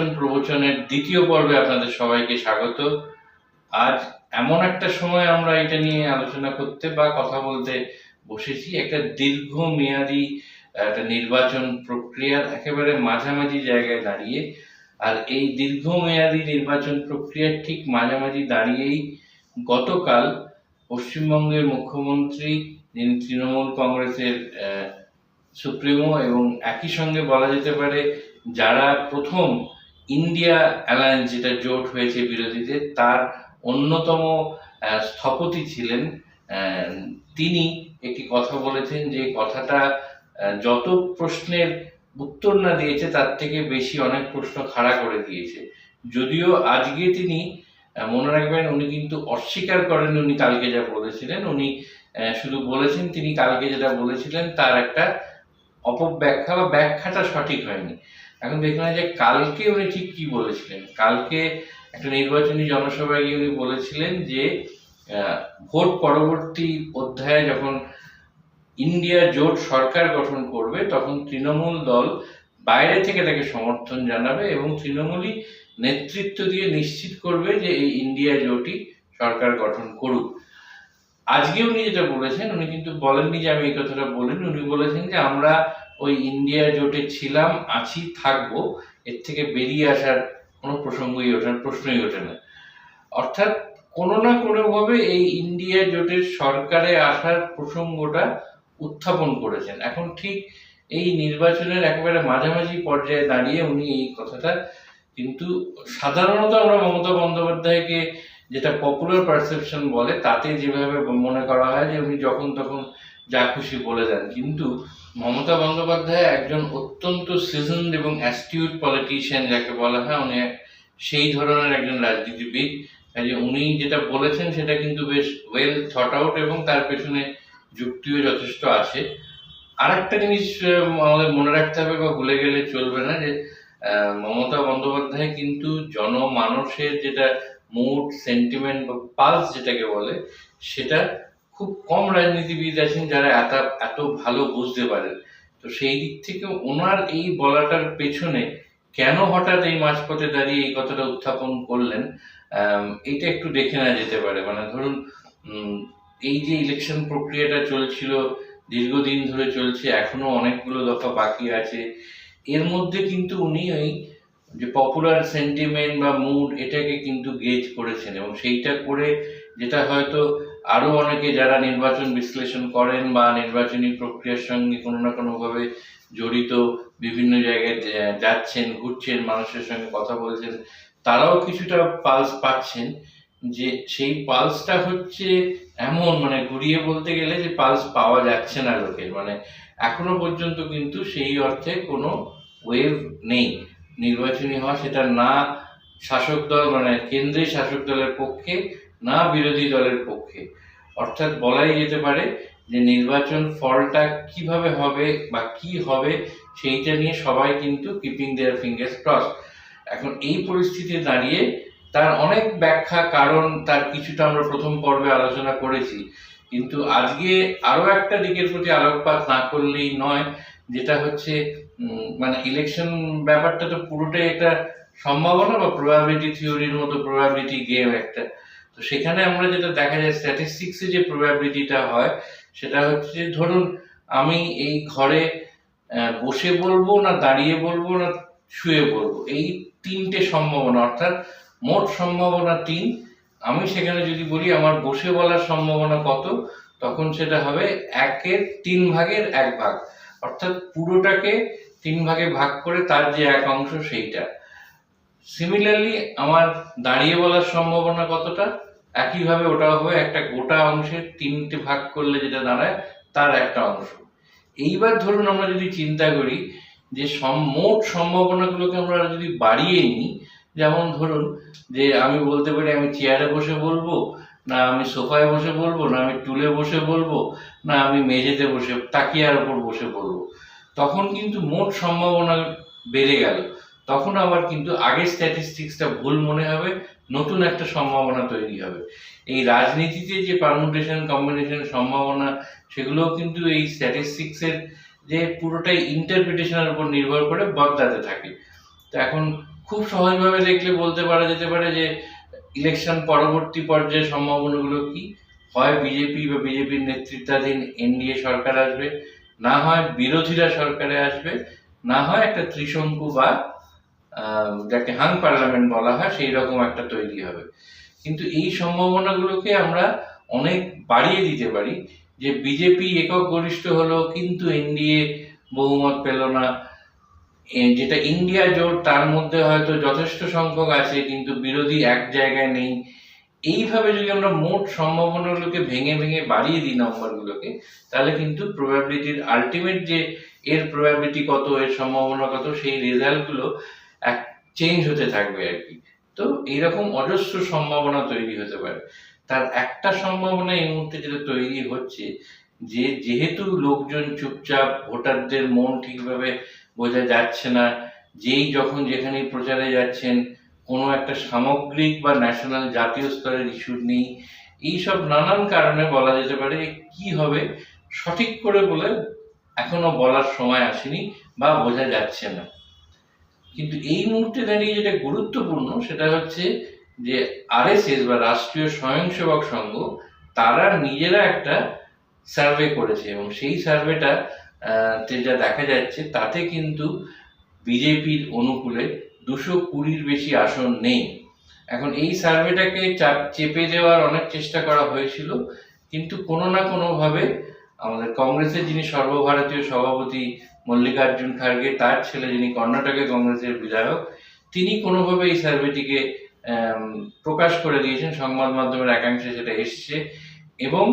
নির্বাচন প্রবচনের দ্বিতীয় পর্বে আপনাদের সবাইকে স্বাগত। আজ এমন একটা সময় আমরা এটা নিয়ে আলোচনা করতে বা কথা বলতে বসেছি। একটা দীর্ঘমেয়াদী, একটা নির্বাচন প্রক্রিয়ার একেবারে মাঝামাঝি জায়গায় দাঁড়িয়ে। আর এই দীর্ঘমেয়াদী নির্বাচন প্রক্রিয়ার ঠিক মাঝামাঝি দাঁড়িয়েই গতকাল পশ্চিমবঙ্গের মুখ্যমন্ত্রী, যিনি তৃণমূল কংগ্রেসের সুপ্রিমো এবং একই সঙ্গে বলা যেতে পারে যারা প্রথম ইন্ডিয়া অ্যালায়েন্স যেটা জোট হয়েছে বিরোধীদের, তার অন্যতম স্থপতি ছিলেন তিনি একটি কথা বলেছেন যে কথাটা যত প্রশ্নের উত্তর না দিয়েছে, তার থেকে বেশি অনেক প্রশ্ন খাড়া করে দিয়েছে। যদিও আজকে তিনি মনে রাখবেন, উনি কিন্তু অস্বীকার করেন উনি কালকে যা বলেছিলেন। উনি শুধু বলেছেন, তিনি কালকে যেটা বলেছিলেন, তার একটা অপব্যাখ্যা বা ব্যাখ্যাটা সঠিক হয়নি। এখন দেখুন যে কালকে উনি ঠিক কি বলেছিলেন? কালকে একটা নির্বাচনী জনসভায় গিয়ে উনি বলেছিলেন যে ভোট পরবর্তী অধ্যায়ে যখন ইন্ডিয়া জোট সরকার গঠন করবে, তখন তৃণমূল দল বাইরে থেকে তাকে সমর্থন জানাবে এবং তৃণমূলই নেতৃত্ব দিয়ে নিশ্চিত করবে যে এই ইন্ডিয়া জোটই সরকার গঠন করুক। আজকে উনি যেটা বলেছেন, উনি কিন্তু বলেননি যে আমি এই কথাটা বলিনি, উনি বলেছেন যে আমরা ওই ইন্ডিয়া জোটে ছিলাম, আছি, থাকব, এর থেকে বেরিয়ে আসার কোনো প্রসঙ্গই ওঠে প্রশ্নই ওঠে না। অর্থাৎ কোনো না কোনোভাবে এই ইন্ডিয়া জোটের সরকারে আসার প্রসঙ্গটা উত্থাপন করেছেন। এখন ঠিক এই নির্বাচনের একেবারে মাঝামাঝি পর্যায়ে দাঁড়িয়ে উনি এই কথাটা কিন্তু সাধারণত আমরা মমতা বন্দ্যোপাধ্যায়কে যেটা পপুলার পারসেপশন বলে, তাতে যেভাবে মনে করা হয় যে উনি যখন তখন যা খুশি বলে দেন। কিন্তু মমতা বন্দ্যোপাধ্যায় একজন অত্যন্ত সিজনড এবং অ্যাস্টিউট পলিটিশিয়ান যাকে বলা হয়, উনি সেই ধরনের একজন রাজনীতিবিদ। কাজে উনি যেটা বলেছেন, সেটা কিন্তু বেশ ওয়েল থট আউট এবং তার পেছনে যুক্তিও যথেষ্ট আছে। আর একটা জিনিস আমাদের মনে রাখতে হবে বা ভুলে গেলে চলবে না যে মমতা বন্দ্যোপাধ্যায় কিন্তু জনমানসের যেটা মুড সেন্টিমেন্ট বা পালস যেটাকে বলে, সেটা খুব কম রাজনীতিবিদ আছেন যারা এত এত ভালো বুঝতে পারেন। তো সেই দিক থেকে ওনার এই বলাটার পেছনে কেন হঠাৎ এই মাঝপথে দাঁড়িয়ে এই কথাটা উত্থাপন করলেন এটা একটু দেখে নেওয়া যেতে পারে। মানে ধরুন এই যে ইলেকশন প্রক্রিয়াটা চলছিল, দীর্ঘদিন ধরে চলছে, এখনও অনেকগুলো দফা বাকি আছে, এর মধ্যে কিন্তু উনি ওই যে পপুলার সেন্টিমেন্ট বা মুড এটাকে কিন্তু গেজ করেছেন এবং সেইটা করে যেটা হয়তো আরও অনেকে যারা নির্বাচন বিশ্লেষণ করেন বা নির্বাচনী প্রক্রিয়ার সঙ্গে কোনো না কোনোভাবে জড়িত বিভিন্ন জায়গায় যাচ্ছেন, ঘুরছেন, মানুষের সঙ্গে কথা বলছেন, তারাও কিছুটা পালস পাচ্ছেন যে সেই পালসটা হচ্ছে এমন মানে ঘুরিয়ে বলতে গেলে যে পালস পাওয়া যাচ্ছে না লোকের। মানে এখনও পর্যন্ত কিন্তু সেই অর্থে কোনো ওয়েভ নেই। নির্বাচনী হওয়া সেটা না শাসক দল মানে কেন্দ্রীয় শাসক দলের পক্ষে না বিরোধী দলের পক্ষে। অর্থাৎ বলাই যেতে পারে যে নির্বাচন ফলটা কীভাবে হবে বা কি হবে সেইটা নিয়ে সবাই কিন্তু কিপিং দেয়ার ফিঙ্গার্স ক্রস এখন এই পরিস্থিতি দাঁড়িয়ে তার অনেক ব্যাখ্যা, কারণ তার কিছুটা আমরা প্রথম পর্বে আলোচনা করেছি। কিন্তু আজকে আরও একটা দিকের প্রতি আলোকপাত না করলেই নয়, যেটা হচ্ছে মানে ইলেকশন ব্যাপারটা তো পুরোটাই একটা সম্ভাবনা বা প্রবাবিলিটি থিওরির মতো প্রবাবিলিটি গেম একটা। তো সেখানে আমরা যেটা দেখা যায় স্ট্যাটিস্টিক্সে যে প্রবাবিলিটিটা হয়, সেটা হচ্ছে যে ধরুন, আমি এই ঘরে বসে বলব না দাঁড়িয়ে বলব না শুয়ে বলব, এই তিনটে সম্ভাবনা, অর্থাৎ মোট সম্ভাবনা তিন। আমি সেখানে যদি বলি আমার বসে বলার সম্ভাবনা কত, তখন সেটা হবে একের তিন ভাগের এক ভাগ। অর্থাৎ পুরোটাকে তিন ভাগে ভাগ করে তার যে এক অংশ সেইটা। সিমিলারলি আমার দাঁড়িয়ে বলার সম্ভাবনা কতটা? একইভাবে ওটা হবে একটা গোটা অংশের তিনটে ভাগ করলে যেটা দাঁড়ায়, তার একটা অংশ। এইবার ধরুন আমরা যদি চিন্তা করি যে মোট সম্ভাবনাগুলোকে আমরা যদি বাড়িয়ে নিই, যেমন ধরুন যে আমি বলতে পারি আমি চেয়ারে বসে বলব, না আমি সোফায় বসে বলব, না আমি টুলে বসে বলব, না আমি মেঝেতে বসে, তাকিয়ার উপর বসে বলব, তখন কিন্তু মোট সম্ভাবনা বেড়ে গেল। তখন আবার কিন্তু আগের স্ট্যাটিস্টিক্সটা ভুল মনে হবে নতুন একটা সম্ভাবনা তৈরি হবে। এই রাজনীতিতে যে পারমুটেশন কম্বিনেশন সম্ভাবনা, সেগুলোও কিন্তু এই স্ট্যাটিস্টিক্সের যে পুরোটাই ইন্টারপ্রিটেশনের উপর নির্ভর করে বদলাতে থাকে। তো এখন খুব সহজভাবে দেখলে বলতে পারা যেতে পারে যে ইলেকশন পরবর্তী পর্যায়ে সম্ভাবনাগুলো কি? হয় বিজেপি বা বিজেপির নেতৃত্বাধীন এনডিএ সরকার আসবে, না হয় বিরোধীরা সরকারে আসবে, না হয় একটা ত্রিশঙ্কু বা যাকে হাং পার্লামেন্ট বলা হয়, সেই রকম একটা তৈরি হবে। কিন্তু এই সম্ভাবনাগুলোকে আমরা অনেক বাড়িয়ে দিতে পারি যে বিজেপি একক গরিষ্ঠ হলো, কিন্তু এনডিএ বহুমত পেল না। যেটা ইন্ডিয়া জোট, তার মধ্যে হয়তো যথেষ্ট সংখ্যক আছে, কিন্তু বিরোধী এক জায়গায় নেই। এইভাবে যদি আমরা মোট সম্ভাবনাগুলোকে ভেঙে ভেঙে বাড়িয়ে দিই নম্বরগুলোকে, তাহলে কিন্তু প্রবাবিলিটির আলটিমেট যে এর প্রবাবিলিটি কত, এর সম্ভাবনা কত, সেই রেজাল্টগুলো এক চেঞ্জ হতে থাকবে আর কি। তো এইরকম অজস্র সম্ভাবনা তৈরি হতে পারে। তার একটা সম্ভাবনা এই মুহূর্তে যেটা তৈরি হচ্ছে, যে যেহেতু লোকজন চুপচাপ, ভোটারদের মন ঠিকভাবে বোঝা যাচ্ছে না, যেই যখন যেখানেই প্রচারে যাচ্ছেন, কোনো একটা সামগ্রিক বা ন্যাশনাল জাতীয় স্তরের ইস্যু নেই, এইসব নানান কারণে বলা যেতে পারে কি হবে সঠিক করে বলে এখনও বলার সময় আসেনি বা বোঝা যাচ্ছে না। কিন্তু এই মুহূর্তে দাঁড়িয়ে যেটা গুরুত্বপূর্ণ, সেটা হচ্ছে যে আরএসএস বা রাষ্ট্রীয় স্বয়ংসেবক সংঘ, তারা নিজেরা একটা সার্ভে করেছে এবং সেই সার্ভেটা যা দেখা যাচ্ছে, তাতে কিন্তু বিজেপির অনুকূলে দুশো কুড়ির বেশি আসন নেই। এখন এই সার্ভেটাকে চাপ, চেপে দেওয়ার অনেক চেষ্টা করা হয়েছিল, কিন্তু কোনো না কোনোভাবে আমাদের কংগ্রেসের যিনি সর্বভারতীয় সভাপতি মল্লিকার্জুন খার্গে, তার ছেলে যিনি কর্ণাটকে কংগ্রেসের বিধায়ক, তিনি কোনোভাবে এই সার্ভেটিকে প্রকাশ করে দিয়েছেন, সংবাদ মাধ্যমের একাংশে সেটা এসছে। এবং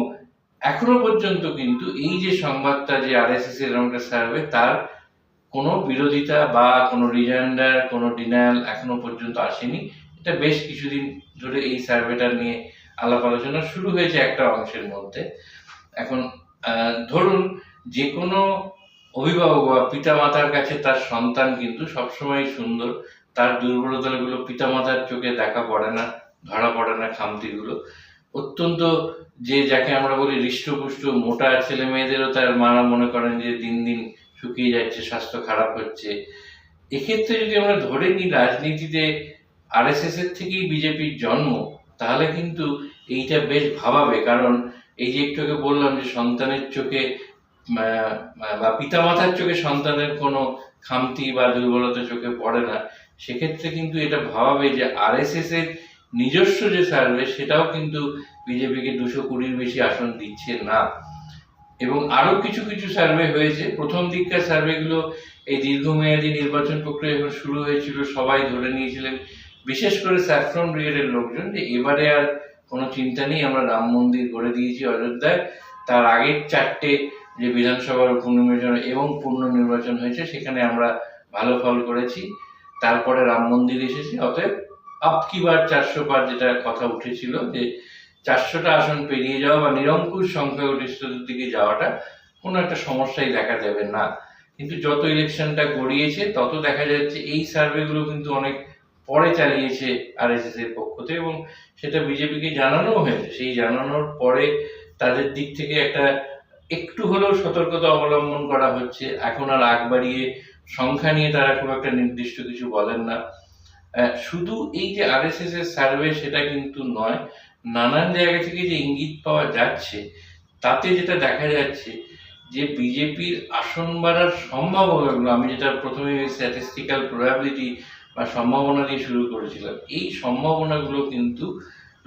এখনও পর্যন্ত কিন্তু এই যে সংবাদটা যে আরএসএস এর একটা সার্ভে, তার কোনো বিরোধিতা বা কোনো রিজেন্ডার, কোনো ডিনায়াল এখনও পর্যন্ত আসেনি। এটা বেশ কিছুদিন ধরে এই সার্ভেটা নিয়ে আলাপ আলোচনা শুরু হয়েছে একটা অংশের মধ্যে। এখন ধরুন যে কোনো অভিভাবক বা পিতামাতার কাছে তার সন্তান কিন্তু সবসময় সুন্দর। তার দুর্বলতাগুলো পিতামাতার চোখে দেখা পড়ে না, ধরা পড়ে না খামতিগুলো। অত্যন্ত যে যাকে আমরা বলি হৃষ্টপুষ্ট, মোটা ছেলে মেয়েদেরও তার মারা মনে করেন যে দিন দিন শুকিয়ে যাচ্ছে, স্বাস্থ্য খারাপ হচ্ছে। এক্ষেত্রে যদি আমরা ধরে নিই রাজনীতিতে আরএসএস এর থেকেই বিজেপির জন্ম, তাহলে কিন্তু এইটা বেশ ভাবাবে। কারণ এই যে একটু আগে বললাম যে সন্তানের চোখে বা পিতামাতার চোখে সন্তানের কোনো খামতি বা দুর্বলতা চোখে পড়ে না, সেক্ষেত্রে কিন্তু এটা ভাবাবে যে আরএসএস এর নিজস্ব যে সার্ভে, সেটাও কিন্তু বিজেপিকে দুশো কুড়ির বেশি আসন দিচ্ছে না। এবং আরও কিছু কিছু সার্ভে হয়েছে। প্রথম দিককার সার্ভেগুলো এই দীর্ঘমেয়াদী নির্বাচন প্রক্রিয়া যখন শুরু হয়েছিল, সবাই ধরে নিয়েছিলেন, বিশেষ করে স্যাফ্রন ব্রিগেডের লোকজন, যে এবারে আর কোনো চিন্তা নেই, আমরা রাম মন্দির গড়ে দিয়েছি অযোধ্যায়। তার আগের চারটে যে বিধানসভার উপনির্বাচন এবং পূর্ণ নির্বাচন হয়েছে, সেখানে আমরা ভালো ফল করেছি। তারপরে রাম মন্দির এসেছে। অতএব আপ আপকিবার চারশো বার যেটা কথা উঠেছিল যে চারশোটা আসন পেরিয়ে যাওয়া বা নিরঙ্কুশ সংখ্যাগরিষ্ঠতার দিকে যাওয়াটা কোনো একটা সমস্যাই দেখা যাবে না। কিন্তু যত ইলেকশনটা গড়িয়েছে, তত দেখা যাচ্ছে এই সার্ভেগুলো কিন্তু অনেক পরে চালিয়েছে আরএসএস এর পক্ষ থেকে এবং সেটা বিজেপিকে জানানো হয়েছে। সেই জানানোর পরে তাদের দিক থেকে একটা একটু হলেও সতর্কতা অবলম্বন করা হচ্ছে। এখন আর আগ বাড়িয়ে সংখ্যা নিয়ে তারা খুব একটা নির্দিষ্ট কিছু বলেন না। শুধু এই যে আরএসএস এর সার্ভে সেটা কিন্তু নয়, নানান জায়গা থেকে যে ইঙ্গিত পাওয়া যাচ্ছে, তাতে যেটা দেখা যাচ্ছে যে বিজেপির আসন বাড়ার সম্ভাবনাগুলো আমি যেটা প্রথমে স্ট্যাটিস্টিক্যাল প্রবাবিলিটি বা সম্ভাবনা দিয়ে শুরু করেছিলাম, এই সম্ভাবনাগুলো কিন্তু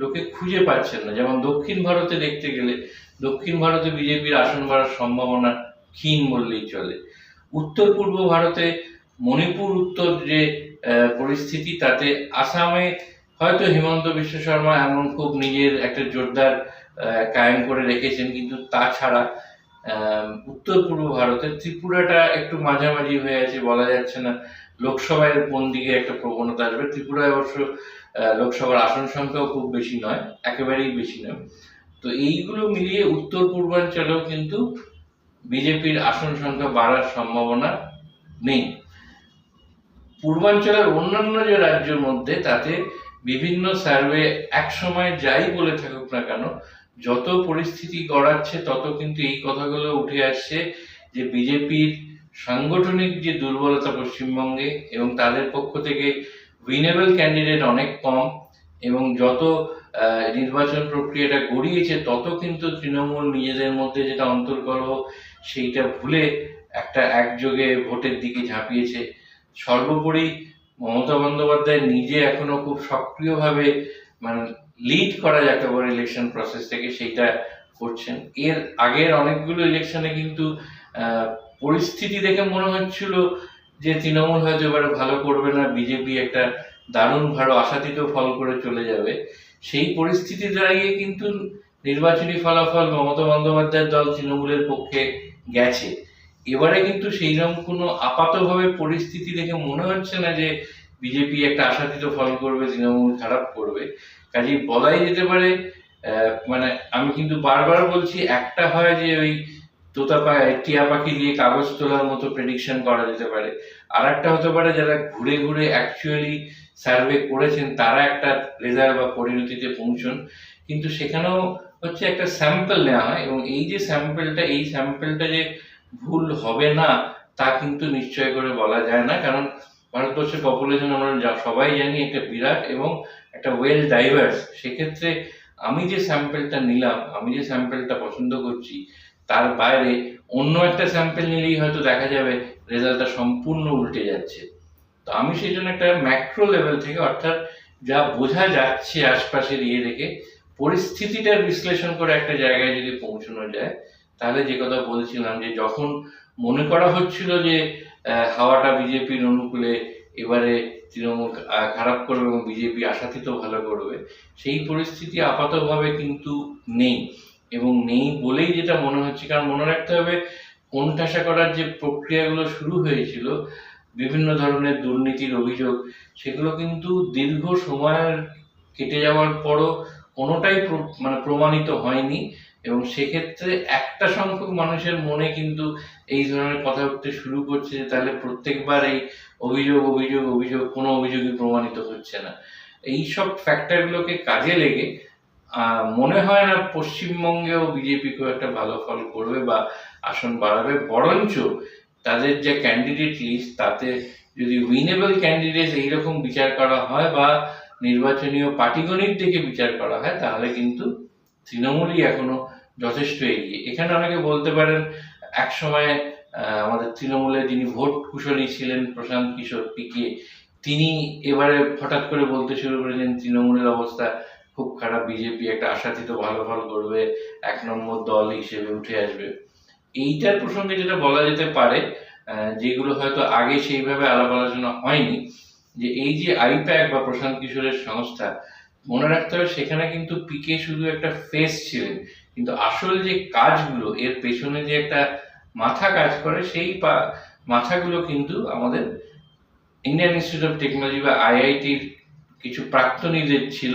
লোকে খুঁজে পাচ্ছেন না। যেমন দক্ষিণ ভারতে দেখতে গেলে দক্ষিণ ভারতে বিজেপির আসন বাড়ার সম্ভাবনা ক্ষীণ বললেই চলে। উত্তর পূর্ব ভারতে মণিপুর উত্তর যে পরিস্থিতি, তাতে আসামে হয়তো হিমন্ত বিশ্ব শর্মা এমন খুব নিজের একটা জোরদার কায়েম করে রেখেছেন, কিন্তু তাছাড়া উত্তর পূর্ব ভারতে ত্রিপুরাটা একটু মাঝামাঝি হয়ে আছে, বলা যাচ্ছে না। লোকসভায় কোন দিকে একটা প্রবণতা আসবে? ত্রিপুরায় অবশ্য লোকসভার আসন সংখ্যাও খুব বেশি নয়, একেবারেই বেশি নয়। তো এইগুলো মিলিয়ে উত্তর পূর্বাঞ্চলেও কিন্তু বিজেপির আসন সংখ্যা বাড়ার সম্ভাবনা নেই। পূর্বাঞ্চলের অন্যান্য যে রাজ্যের মধ্যে তাতে বিভিন্ন সার্ভে এক সময় যাই বলে থাকুক না কেন, যত পরিস্থিতি গড়াচ্ছে তত কিন্তু এই কথাগুলো উঠে আসছে যে বিজেপির সাংগঠনিক যে দুর্বলতা পশ্চিমবঙ্গে এবং তাদের পক্ষ থেকে উইনেবল ক্যান্ডিডেট অনেক কম এবং যত নির্বাচন প্রক্রিয়াটা গড়িয়েছে, তত কিন্তু তৃণমূল নিজেদের মধ্যে যেটা অন্তর্কলহ সেইটা ভুলে একটা একযোগে ভোটের দিকে ঝাঁপিয়েছে। সর্বোপরি মমতা বন্দ্যোপাধ্যায় নিজে এখনও খুব সক্রিয়ভাবে মানে লিড করা যাকে বলে ইলেকশন প্রসেস থেকে সেইটা করছেন। এর আগের অনেকগুলো ইলেকশনে কিন্তু পরিস্থিতি দেখে মনে হচ্ছিল যে তৃণমূল হয়তো এবারে ভালো করবে না, বিজেপি একটা দারুণ ভালো আশাতীত ফল করে চলে যাবে। সেই পরিস্থিতি দাঁড়িয়ে কিন্তু নির্বাচনী ফলাফল মমতা বন্দ্যোপাধ্যায়ের দল তৃণমূলের পক্ষে গেছে। এবারে কিন্তু সেই রকম কোনো আপাতভাবে পরিস্থিতি দেখে মনে হচ্ছে না যে বিজেপি একটা আশাতীত ফল করবে, তৃণমূল খারাপ করবে। কাজেই বলাই যেতে পারে মানে আমি কিন্তু বারবার বলছি, একটা হয় যে ওই তোতা পায় টিয়া পাখি দিয়ে কাগজ তোলার মতো প্রেডিকশন করা যেতে পারে। আর একটা হতে পারে, যারা ঘুরে ঘুরে অ্যাকচুয়ালি সার্ভে করেছেন, তারা একটা রেজাল্ট বা পরিণতিতে পৌঁছন। কিন্তু সেখানেও হচ্ছে একটা স্যাম্পল নেওয়া হয় এবং এই যে স্যাম্পলটা এই স্যাম্পলটা যে ভুল হবে না, তা কিন্তু নিশ্চয় করে বলা যায় না। কারণ ভারতবর্ষের পপুলেশন আমরা সবাই জানি একটা বিরাট এবং একটা ওয়েল ডাইভার্স সেক্ষেত্রে আমি যে স্যাম্পলটা নিলাম, আমি যে স্যাম্পলটা পছন্দ করছি তার বাইরে অন্য একটা স্যাম্পেল নিলেই হয়তো দেখা যাবে রেজাল্টটা সম্পূর্ণ উল্টে যাচ্ছে। তো আমি সেই জন্য একটা ম্যাক্রো লেভেল থেকে অর্থাৎ যা বোঝা যাচ্ছে আশপাশের ইয়ে দেখে, পরিস্থিতিটার বিশ্লেষণ করে একটা জায়গায় যদি পৌঁছানো যায়, তাহলে যে কথা বলছিলাম যে যখন মনে করা হচ্ছিল যে হাওয়াটা বিজেপির অনুকূলে এবারে তৃণমূল খারাপ করবে এবং বিজেপি আশাতীত ভালো করবে, সেই পরিস্থিতি আপাতভাবে কিন্তু নেই। এবং নেই বলেই যেটা মনে হচ্ছে, কারণ মনে রাখতে হবে কোণঠাসা করার যে প্রক্রিয়াগুলো শুরু হয়েছিল, বিভিন্ন ধরনের দুর্নীতির অভিযোগ, সেগুলো কিন্তু দীর্ঘ সময়ের কেটে যাওয়ার পরও কোনোটাই মানে প্রমাণিত হয়নি এবং সেক্ষেত্রে একটা সংখ্যক মানুষের মনে কিন্তু এই ধরনের কথা উঠতে শুরু করছে যে তাহলে প্রত্যেকবার এই অভিযোগ অভিযোগ অভিযোগ, কোনো অভিযোগই প্রমাণিত হচ্ছে না। এই সব ফ্যাক্টরগুলোকে কাজে লেগে মনে হয় না পশ্চিমবঙ্গেও বিজেপি খুব একটা ভালো ফল করবে বা আসন বাড়াবে, বরঞ্চ তাদের যে ক্যান্ডিডেট লিস্ট তাতে যদি উইনেবল ক্যান্ডিডেট এইরকম বিচার করা হয় বা নির্বাচনীয় পাটিগণিত থেকে বিচার করা হয়, তাহলে কিন্তু তৃণমূলই এখনও যথেষ্ট এগিয়ে। এখানে অনেকে বলতে পারেন এক সময় আমাদের তৃণমূলের যিনি ভোট কুশলী ছিলেন প্রশান্ত কিশোর পিকে, তিনি এবারে হঠাৎ করে বলতে শুরু করেছেন, তৃণমূলের অবস্থা খুব খারাপ বিজেপি একটা আশাতীত ভালো ফল করবে, এক নম্বর দল হিসেবে উঠে আসবে। এইটার প্রসঙ্গে যেটা বলা যেতে পারে যেগুলো হয়তো আগে সেইভাবে আলাপ আলোচনা হয়নি, যে এই যে আইপ্যাক বা প্রশান্ত কিশোরের সংস্থা, মনে রাখতে হবে সেখানে কিন্তু পিকে শুধু একটা ফেস ছিলেন, কিন্তু আসল যে কাজগুলো, এর পেছনে যে একটা মাথা কাজ করে, সেই মাথাগুলো কিন্তু আমাদের ইন্ডিয়ান ইনস্টিটিউট অফ টেকনোলজি বা আইআইটির কিছু প্রাক্তনীদের ছিল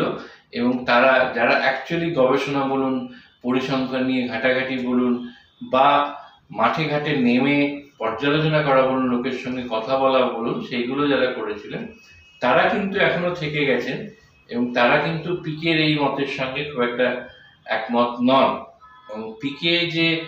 এবং তারা, যারা অ্যাকচুয়ালি গবেষণা বলুন, পরিসংখ্যান নিয়ে ঘাটাঘাটি বলুন, বা মাঠে ঘাটে নেমে পর্যালোচনা করা বলুন, লোকের সঙ্গে কথা বলা বলুন, সেইগুলো যারা করেছিলেন, তারা কিন্তু এখনও থেকে গেছেন এবং তারা কিন্তু পিকের এই মতের সঙ্গে খুব একটা একমত নন। এবং পিকে যে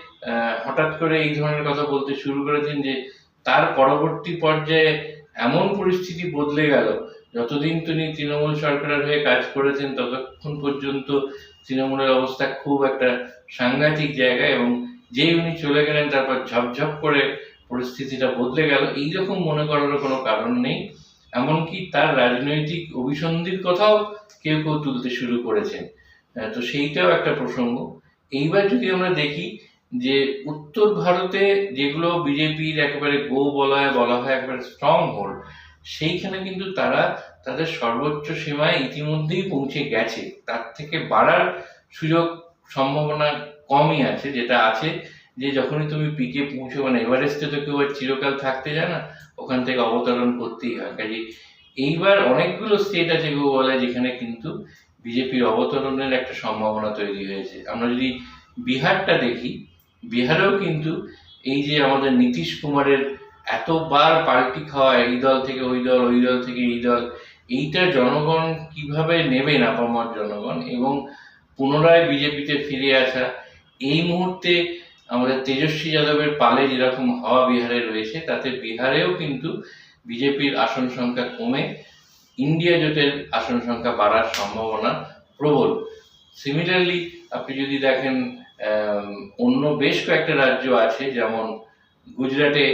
হঠাৎ করে এই ধরনের কথা বলতে শুরু করেছেন যে, তার পরবর্তী পর্যায়ে এমন পরিস্থিতি বদলে গেল যতদিন তিনি তৃণমূল সরকারের হয়ে কাজ করেছেন, ততক্ষণ পর্যন্ত তৃণমূলের অবস্থা খুব একটা সাংঘাতিক জায়গা এবং যেই উনি চলে গেলেন, তারপর ঝপঝপ করে পরিস্থিতিটা বদলে গেল। এইরকম মনে করার কোনো কারণ নেই। এমনকি তার রাজনৈতিক অভিসন্ধির কথাও কেউ কেউ তুলতে শুরু করেছেন। তো সেইটাও একটা প্রসঙ্গ। এইবার যদি আমরা দেখি যে উত্তর ভারতে যেগুলো বিজেপির একেবারে গো বলা হয় বলা হয়, একেবারে স্ট্রং হোল্ড সেইখানে কিন্তু তারা তাদের সর্বোচ্চ সীমায় ইতিমধ্যেই পৌঁছে গেছে। তার থেকে বাড়ার সুযোগ সম্ভাবনা কমই আছে, যেটা আছে যে যখনই তুমি পিকে পৌঁছো মানে এভারেস্টে তো কেউ আর চিরকাল থাকতে যায় না, ওখান থেকে অবতরণ করতেই হয়। কাজে এইবার অনেকগুলো স্টেট আছে গো বলে যেখানে কিন্তু বিজেপির অবতরণের একটা সম্ভাবনা তৈরি হয়েছে। আমরা যদি বিহারটা দেখি, বিহারেও কিন্তু এই যে আমাদের নীতিশ কুমারের এতবার পাল্টি খাওয়া এই দল থেকে ওই দল ওই দল থেকে এই দল, এইটা জনগণ কীভাবে নেবেন আপামর জনগণ? এবং পুনরায় বিজেপিতে ফিরে আসা, এই মুহূর্তে আমাদের তেজস্বী যাদবের পালে যেরকম হাওয়া বিহারে রয়েছে, তাতে বিহারেও কিন্তু বিজেপির আসন সংখ্যা কমে, ইন্ডিয়া জোটের আসন সংখ্যা বাড়ার সম্ভাবনা প্রবল। সিমিলারলি আপনি যদি দেখেন অন্য বেশ কয়েকটা রাজ্য আছে, যেমন গুজরাটে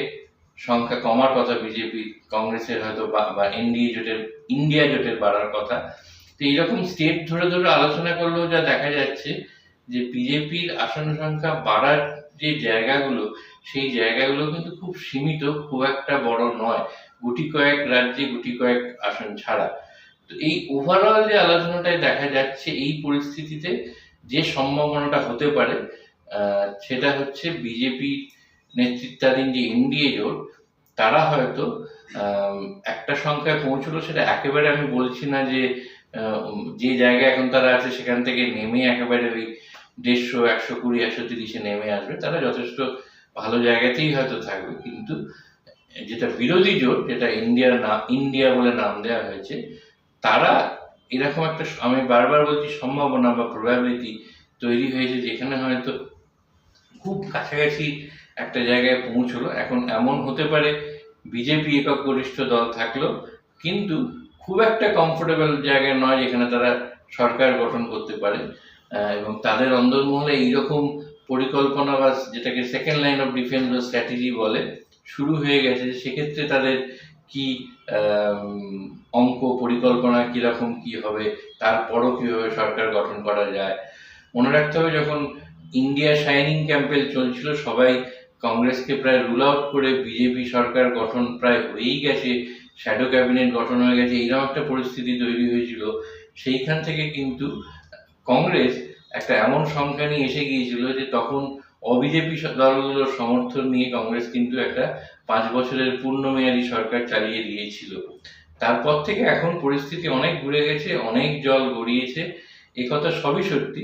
সংখ্যা কমার কথা বিজেপি, কংগ্রেসের হয়তো বা- এনডিএ জোটের, ইন্ডিয়া জোটের বাড়ার কথা। তো এইরকম স্টেট ধরে ধরে আলোচনা করলেও যা দেখা যাচ্ছে যে বিজেপির আসন সংখ্যা বাড়ার যে জায়গাগুলো, সেই জায়গাগুলো কিন্তু খুব সীমিত, খুব একটা বড় নয়। গুটি কয়েক রাজ্যে গুটি কয়েক আসন ছাড়া। তো এই ওভারঅল যে আলোচনাটায় দেখা যাচ্ছে এই পরিস্থিতিতে যে সম্ভাবনাটা হতে পারে সেটা হচ্ছে বিজেপি নেতৃত্বাধীন যে এনডিএ জোট, তারা হয়তো একটা সংখ্যায় পৌঁছলো সেটা একেবারে আমি বলছি না যে যে জায়গায় এখন তারা আছে সেখান থেকে নেমে একেবারে ওই দেড়শো, একশো, কুড়ি, একশো তিরিশে নেমে আসবে। তারা যথেষ্ট ভালো জায়গাতেই হয়তো থাকবে। কিন্তু যেটা বিরোধী জোট, যেটা ইন্ডিয়ার নাম ইন্ডিয়া বলে নাম দেওয়া হয়েছে, তারা এরকম একটা আমি বারবার বলছি সম্ভাবনা বা প্রবাবিলিটি তৈরি হয়েছে যেখানে হয়তো খুব কাছাকাছি একটা জায়গায় পৌঁছলো। এখন এমন হতে পারে বিজেপি একক গরিষ্ঠ দল থাকল, কিন্তু খুব একটা কমফোর্টেবল জায়গায় নয় যেখানে তারা সরকার গঠন করতে পারে। এবং তাদের অন্দরমহলে এইরকম পরিকল্পনা বা যেটাকে সেকেন্ড লাইন অফ ডিফেন্স বা স্ট্র্যাটেজি বলে, শুরু হয়ে গেছে। সেক্ষেত্রে তাদের কি অঙ্ক, পরিকল্পনা কীরকম, কি হবে, তারপরও কীভাবে সরকার গঠন করা যায়? মনে রাখতে হবে যখন ইন্ডিয়া শাইনিং ক্যাম্পেল চলছিল, সবাই কংগ্রেসকে প্রায় রুল আউট করে বিজেপি সরকার গঠন প্রায় হয়েই গেছে শ্যাডো ক্যাবিনেট গঠন হয়ে গেছে এইরকম একটা পরিস্থিতি তৈরি হয়েছিল। সেইখান থেকে কিন্তু কংগ্রেস একটা এমন সংখ্যা নিয়ে এসে গিয়েছিল যে তখন অবিজেপি দলগুলোর সমর্থন নিয়ে কংগ্রেস কিন্তু একটা পাঁচ বছরের পূর্ণমেয়াদী সরকার চালিয়ে দিয়েছিল। তারপর থেকে এখন পরিস্থিতি অনেক ঘুরে গেছে, অনেক জল গড়িয়েছে, এ কথা সবই সত্যি,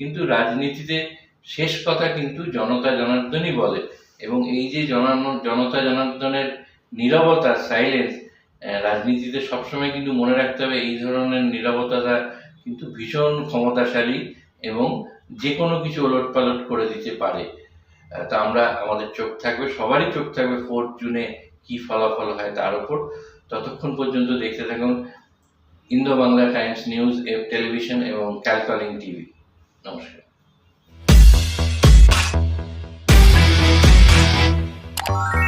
কিন্তু রাজনীতিতে শেষ কথা কিন্তু জনতা জনার্দনই বলে। এবং এই যে জনতা জনার্দনের নীরবতা সাইলেন্স রাজনীতিতে সবসময় কিন্তু মনে রাখতে হবে এই ধরনের নীরবতাটা কিন্তু ভীষণ ক্ষমতাশালী এবং যে কোনো কিছু ওলট পালট করে দিতে পারে। তা আমরা, আমাদের চোখ থাকবে, সবারই চোখ থাকবে ফোর্থ জুনে কি ফলাফল হয় তার উপর। ততক্ষণ পর্যন্ত দেখতে থাকুন Indo Bangla Times news television এবং ক্যালকালিং টিভি নমস্কার। Bye.